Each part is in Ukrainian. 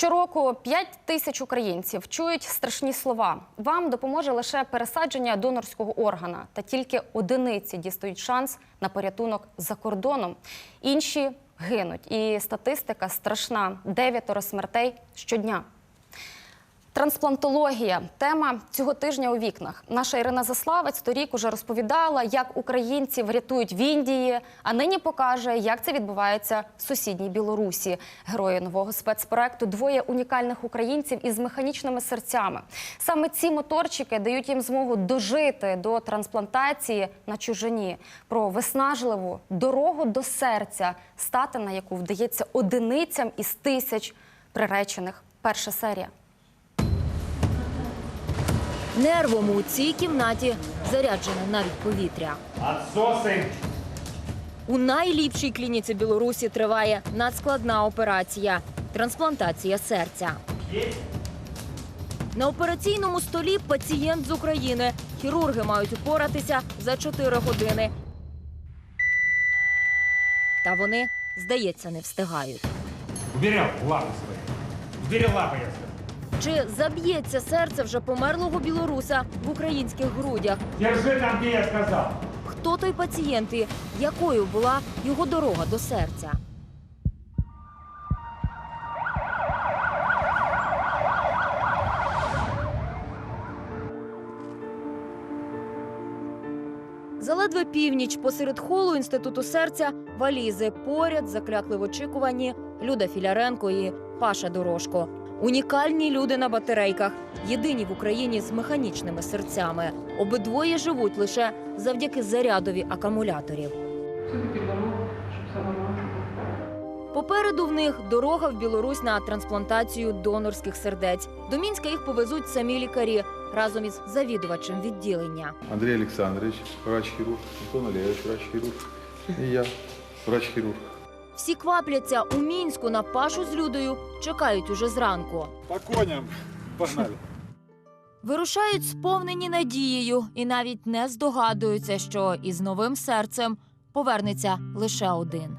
Щороку 5 тисяч українців чують страшні слова. Вам допоможе лише пересадження донорського органа, та тільки одиниці дістають шанс на порятунок за кордоном. Інші гинуть. І статистика страшна: дев'ятеро смертей щодня. Трансплантологія тема цього тижня у вікнах. Наша Ірина Заславець торік уже розповідала, як українців врятують в Індії, а нині покаже, як це відбувається в сусідній Білорусі. Герої нового спецпроекту двоє унікальних українців із механічними серцями. Саме ці моторчики дають їм змогу дожити до трансплантації на чужині. Про виснажливу дорогу до серця, стати на яку вдається одиницям із тисяч приречених. Перша серія Нервом у цій кімнаті заряджене навіть повітря. Отсосы. У найліпшій клініці Білорусі триває надскладна операція трансплантація серця. На операційному столі пацієнт з України. Хірурги мають упоратися за 4 години. Та вони, здається, не встигають. Убери лапы свои. Убери лапы, я сказал. Чи заб'ється серце вже померлого білоруса в українських грудях? Держи там, где я сказал. Хто той пацієнт і якою була його дорога до серця? Заледве північ посеред холу інституту серця валізи поряд заклякли в очікуванні Люда Філяренко і Паша Дорожко. Унікальні люди на батарейках, єдині в Україні з механічними серцями. Обидвоє живуть лише завдяки зарядові акумуляторів. Попереду в них дорога в Білорусь на трансплантацію донорських сердець. До Мінська їх повезуть самі лікарі разом із завідувачем відділення. Андрей Александрович, врач-хирург, Антон Олегович, врач-хирург, и я, врач-хирург. Всі квапляться у мінську на пашу з людою. Чекають уже зранку. По коням, погнали. Вирушають сповнені надією і навіть не здогадуються, що із новим серцем повернеться лише один.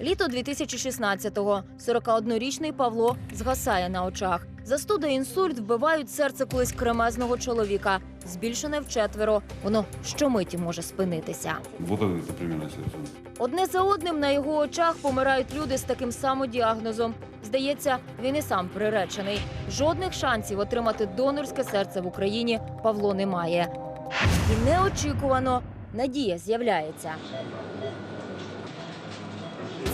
Літо 2016-го. 41-річний Павло згасає на очах. Застуда інсульт вбивають серце колись кремезного чоловіка. Збільшене вчетверо. Воно щомиті може спинитися. Вот это примерно сердце. Одне за одним на його очах помирають люди з таким самодіагнозом. Здається, він і сам приречений. Жодних шансів отримати донорське серце в Україні Павло не має. І неочікувано надія з'являється.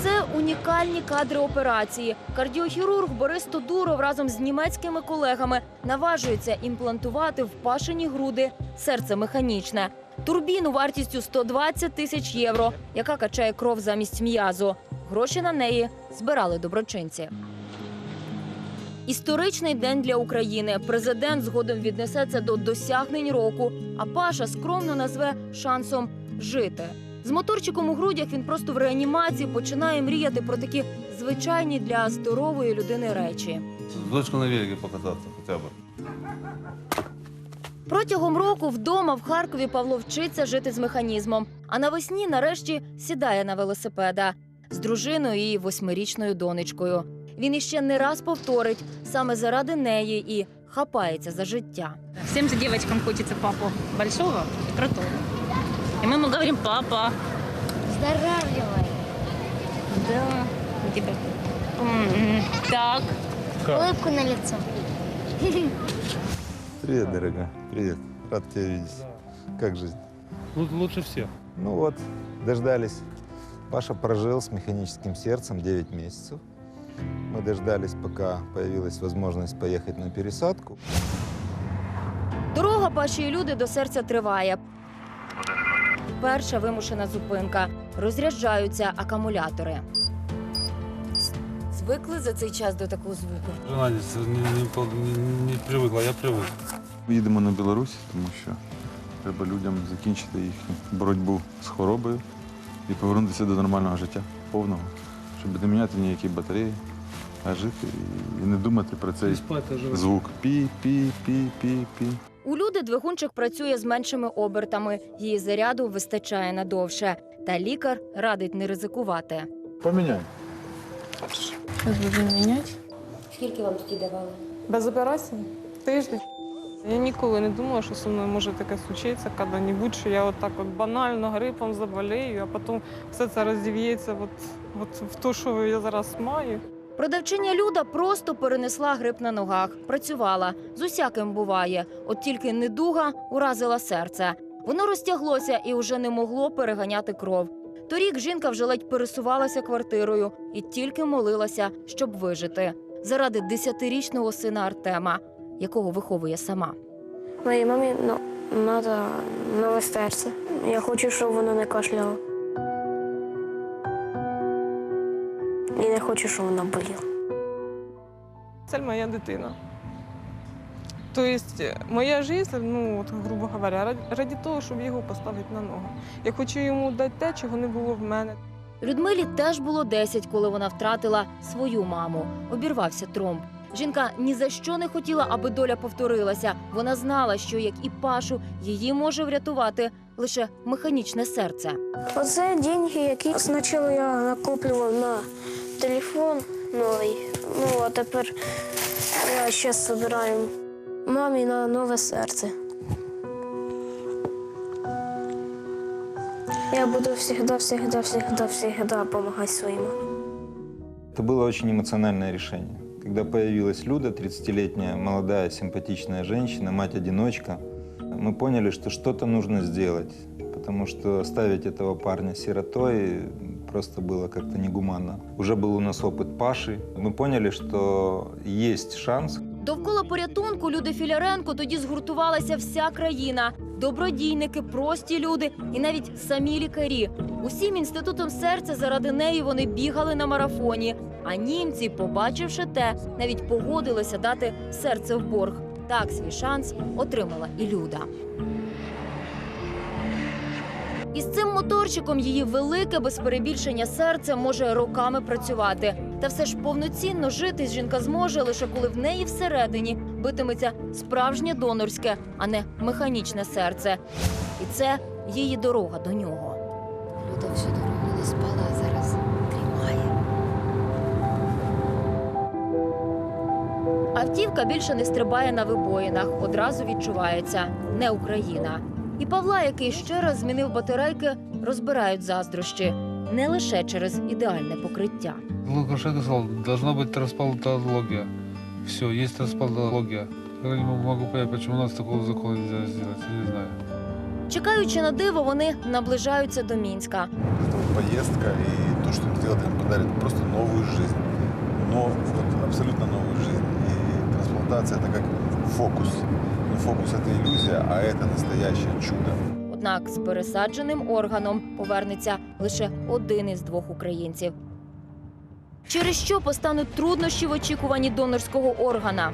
Це унікальні кадри операції. Кардіохірург Борис Тодуров разом з німецькими колегами наважується імплантувати в пашені груди серце механічне. Турбіну вартістю 120 тисяч євро, яка качає кров замість м'язу. Гроші на неї збирали доброчинці. Історичний день для України. Президент згодом віднесеться до досягнень року, а Паша скромно назве шансом жити. З моторчиком у грудях він просто в реанімації починає мріяти про такі звичайні для здорової людини речі. С дочкой на велике покататься хотя бы. Протягом року вдома в Харкові Павло вчиться жити з механізмом, а навесні нарешті сідає на велосипеда з дружиною і восьмирічною донечкою. Він іще не раз повторить саме заради неї і хапається за життя. Всем же девочкам хочется папу большого и крутого. И мы ему говорим, папа. Здоравливай. Да. У тебя. М, Так. Улыбку на лицо. Привет, дорогая, привет. Рад тебя видеть. Как жизнь? Лу- Лучше всех. Ну вот, дождались. Паша прожил с механическим сердцем 9 месяцев. Мы дождались, пока появилась возможность поехать на пересадку. Дорога Паші і люди до серця триває. Перша вимушена зупинка. Розряджаються акумулятори. Звикли за цей час до такого звуку. Жена не, не, не, не, не привыкла, я привык. Ми їдемо на Білорусь, тому що треба людям закінчити їхню боротьбу з хворобою і повернутися до нормального життя, повного, щоб не міняти ніякі батареї, а жити і, не думати про цей звук. Пі, пі, пі, пі, пі. У двигунчик працює з меншими обертами. Її заряду вистачає надовше. Та лікар радить не ризикувати. Поменяй. Будемо міняти. Скільки вам тоді давали? Без операції? Тиждень. Я ніколи не думала, що зі мною може таке случитися коли-небудь, що я от так от банально грипом заболею, а потім все це розів'ється от, от в те, що я зараз маю. Продавчиня Люда просто перенесла грип на ногах, працювала. З усяким буває. От тільки недуга уразила серце. Воно розтяглося і вже не могло переганяти кров. Торік жінка вже ледь пересувалася квартирою і тільки молилася, щоб вижити. Заради десятирічного сина Артема, якого виховує сама. Моїй мамі ну, треба нове серце. Я хочу, щоб воно не кашляло. Хочу, щоб воно боліло. Це моя дитина. Тобто моя життя, ну, от, грубо говоря, ради, ради того, щоб його поставити на ноги. Я хочу йому дати те, чого не було в мене. Людмилі теж було 10, коли вона втратила свою маму. Обірвався тромб. Жінка ні за що не хотіла, аби доля повторилася. Вона знала, що як і Пашу, її може врятувати лише механічне серце. Оце деньги, які спочатку я накоплював на телефон новий. Ну, а тепер я зараз збираю мамі на нове серце. Я буду завжди, завжди, завжди, завжди допомагати своїм. Это было очень эмоциональное решение. Когда появилась Люда, 30-летняя молодая симпатичная женщина, мать-одиночка, мы поняли, что что-то нужно сделать, потому что оставить этого парня сиротой просто было как-то негуманно. Уже был у нас опыт Паши. Мы поняли, что есть шанс Довкола порятунку Люди Філяренко тоді згуртувалася вся країна. Добродійники, прості люди і навіть самі лікарі. Усім інститутом серця заради неї вони бігали на марафоні. А німці, побачивши те, навіть погодилися дати серце в борг. Так свій шанс отримала і Люда. Із цим моторчиком її велике без перебільшення серце може роками працювати. Та все ж повноцінно жити жінка зможе лише коли в неї всередині битиметься справжнє донорське, а не механічне серце. І це її дорога до нього. Люда всю дорогу не спала, а зараз тримає. Автівка більше не стрибає на вибоїнах. Одразу відчувається не Україна. І Павла, який ще раз змінив батарейки, розбирають заздрощі не лише через ідеальне покриття. Лукашенко сказал, должна быть трансплантология. Все, есть трансплантология. Я не могу понять, почему у нас такого закона нельзя сделать, я не знаю. Чекаючи на диво, вони наближаються до Мінська. Эта вот поездка и то, что им сделать, им подарит просто новую жизнь. Но вот абсолютно новую жизнь. И трансплантация это как фокус. Фокус это иллюзия, а это настоящее чудо. Однак з пересадженим органом повернеться лише один із двох українців. Через що постануть труднощі в очікуванні донорського органа?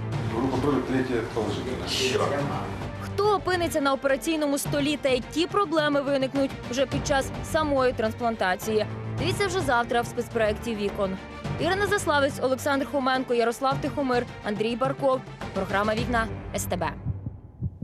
Крови третья положительная. Хто опиниться на операційному столі та які проблеми виникнуть вже під час самої трансплантації? Дивіться вже завтра в спецпроєкті Вікон. Ірина Заславець, Олександр Хоменко, Ярослав Тихомир, Андрій Барков. Програма Вікна СТБ.